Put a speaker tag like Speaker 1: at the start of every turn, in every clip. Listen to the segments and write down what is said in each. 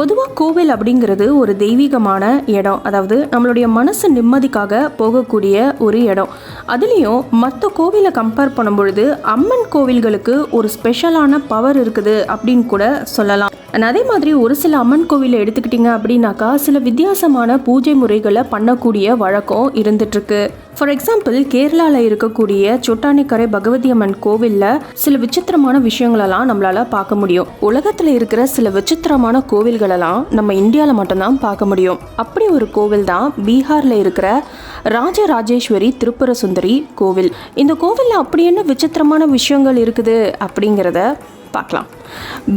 Speaker 1: பொதுவாக கோவில் அப்படிங்கிறது ஒரு தெய்வீகமான இடம். அதாவது நம்மளுடைய மனசு நிம்மதிக்காக போகக்கூடிய ஒரு இடம். அதுலேயும் மற்ற கோவிலை கம்பேர் பண்ணும்பொழுது அம்மன் கோவில்களுக்கு ஒரு ஸ்பெஷலான பவர் இருக்குது அப்படின்னு கூட சொல்லலாம். அதே மாதிரி ஒரு சில அம்மன் கோவிலை எடுத்துக்கிட்டிங்க அப்படின்னாக்கா சில வித்தியாசமான பூஜை முறைகளை பண்ணக்கூடிய வழக்கம் இருந்துட்டுருக்கு. ஃபார் எக்ஸாம்பிள் கேரளாவில் இருக்கக்கூடிய சொட்டானிக்கரை பகவதி அம்மன் கோவிலில் சில விசித்திரமான விஷயங்களெல்லாம் நம்மளால் பார்க்க முடியும். உலகத்தில் இருக்கிற சில விசித்திரமான கோவில்களெல்லாம் நம்ம இந்தியாவில் மட்டும்தான் பார்க்க முடியும். அப்படி ஒரு கோவில் தான் பீகாரில் இருக்கிற ராஜராஜேஸ்வரி திருப்புர சுந்தரி கோவில். இந்த கோவிலில் அப்படி என்ன விசித்திரமான விஷயங்கள் இருக்குது அப்படிங்கிறத பார்க்கலாம்.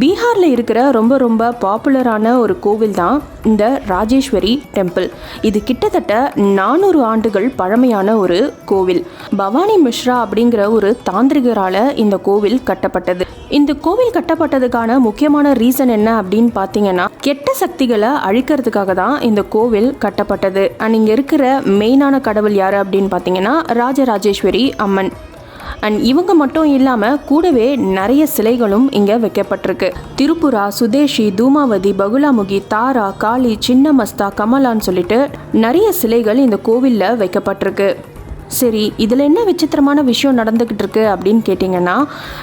Speaker 1: பீகாரில் இருக்கிற ரொம்ப ரொம்ப பாப்புலரான ஒரு கோவில் தான் இந்த ராஜேஸ்வரி டெம்பிள். இது கிட்டத்தட்ட நானூறு ஆண்டுகள் பழமையான ஒரு கோவில். பவானி மிஸ்ரா அப்படிங்கிற ஒரு தாந்திரிகரால் இந்த கோவில் கட்டப்பட்டது. இந்த கோவில் கட்டப்பட்டதுக்கான முக்கியமான ரீசன் என்ன அப்படின்னு பார்த்தீங்கன்னா கெட்ட சக்திகளை அழிக்கிறதுக்காக தான் இந்த கோவில் கட்டப்பட்டது. அண்ட் இங்கே இருக்கிற மெயினான கடவுள் யார் அப்படின்னு பார்த்தீங்கன்னா ராஜராஜேஸ்வரி அம்மன். அண்ட் இவங்க மட்டும் இல்லாமல் கூடவே நிறைய சிலைகளும் இங்கே வைக்கப்பட்டிருக்கு. திருப்புரா சுதேஷி தூமாவதி பகுலாமுகி தாரா காளி சின்னமஸ்தா கமலான்னு சொல்லிட்டு நிறைய சிலைகள் இந்த கோவிலில் வைக்கப்பட்டிருக்கு. சரி இதில் என்ன விசித்திரமான விஷயம் நடந்துக்கிட்டு இருக்கு அப்படின்னு கேட்டிங்கன்னா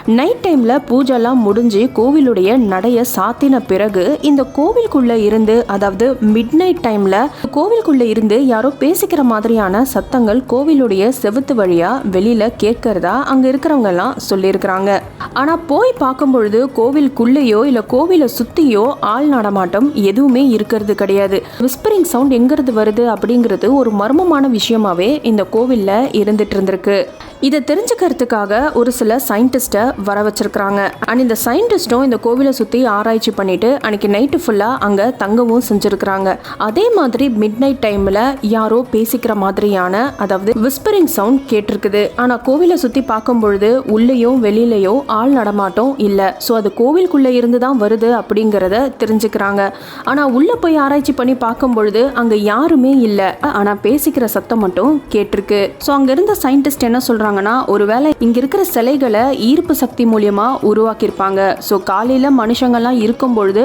Speaker 1: நைட் டைமில் பூஜைலாம் முடிஞ்சு கோவிலுடைய நடைய சாத்தின பிறகு இந்த கோவிலுக்குள்ளே இருந்து அதாவது மிட் நைட் டைமில் கோவிலுக்குள்ளே இருந்து யாரோ பேசிக்கிற மாதிரியான சத்தங்கள் கோவிலுடைய செவுத்து வழியாக வெளியில் கேட்கறதா அங்கே இருக்கிறவங்கெல்லாம் சொல்லியிருக்கிறாங்க. ஆனால் போய் பார்க்கும்பொழுது கோவிலுக்குள்ளேயோ இல்லை கோவிலை சுற்றியோ ஆள் நடமாட்டம் எதுவுமே இருக்கிறது கிடையாது. விஸ்பரிங் சவுண்ட் எங்கிறது வருது அப்படிங்கிறது ஒரு மர்மமான விஷயமாவே இந்த கோவிலில் இருந்துட்டு இருந்திருக்கு. இதை தெரிஞ்சுக்கிறதுக்காக ஒரு சில சயின்டிஸ்ட்டை வர வச்சிருக்கிறாங்க அண்ட் இந்த சயின்டிஸ்ட்டும் இந்த கோவிலை சுற்றி ஆராய்ச்சி பண்ணிட்டு அன்னைக்கு நைட்டு ஃபுல்லாக அங்கே தங்கவும் செஞ்சுருக்கிறாங்க. அதே மாதிரி மிட் நைட் டைமில் யாரோ பேசிக்கிற மாதிரியான அதாவது விஸ்பரிங் சவுண்ட் கேட்டிருக்குது. ஆனால் கோவிலை சுற்றி பார்க்கும் பொழுது உள்ளேயும் வெளியிலையோ ஆள் நடமாட்டம் இல்லை. ஸோ அது கோவிலுக்குள்ளே இருந்து தான் வருது அப்படிங்கிறத தெரிஞ்சுக்கிறாங்க. ஆனால் உள்ளே போய் ஆராய்ச்சி பண்ணி பார்க்கும் பொழுது அங்கே யாருமே இல்லை. ஆனால் பேசிக்கிற சத்தம் மட்டும் கேட்டிருக்கு. ஸோ அங்கே இருந்த சயின்டிஸ்ட் என்ன சொல்கிறாங்க சொல்கிறாங்கன்னா ஒருவேளை இங்கே இருக்கிற சிலைகளை ஈர்ப்பு சக்தி மூலியமாக உருவாக்கியிருப்பாங்க. ஸோ காலையில் மனுஷங்கள்லாம் இருக்கும் பொழுது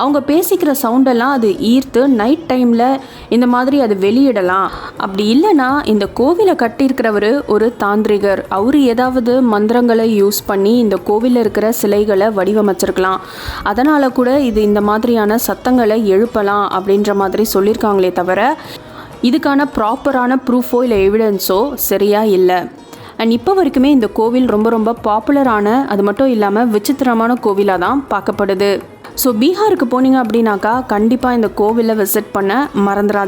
Speaker 1: அவங்க பேசிக்கிற சவுண்டெல்லாம் அது ஈர்த்து நைட் டைமில் இந்த மாதிரி அது வெளியிடலாம். அப்படி இல்லைன்னா இந்த கோவிலை கட்டியிருக்கிறவர் ஒரு தாந்திரிகர். அவர் ஏதாவது மந்திரங்களை யூஸ் பண்ணி இந்த கோவிலில் இருக்கிற சிலைகளை வடிவமைச்சிருக்கலாம். அதனால் கூட இது இந்த மாதிரியான சத்தங்களை எழுப்பலாம் அப்படின்ற மாதிரி சொல்லியிருக்காங்களே தவிர இதுக்கான ப்ராப்பரான ப்ரூஃபோ இல்லை எவிடன்ஸோ சரியா இல்லை. அண்ட் இப்போ வரைக்குமே இந்த கோவில் ரொம்ப ரொம்ப பாப்புலரான அது மட்டும் இல்லாமல் விசித்திரமான கோவிலாக தான் பார்க்கப்படுது. ஸோ பீகாருக்கு போனீங்க அப்படின்னாக்கா கண்டிப்பாக இந்த கோவிலை விசிட் பண்ண மறந்துடாது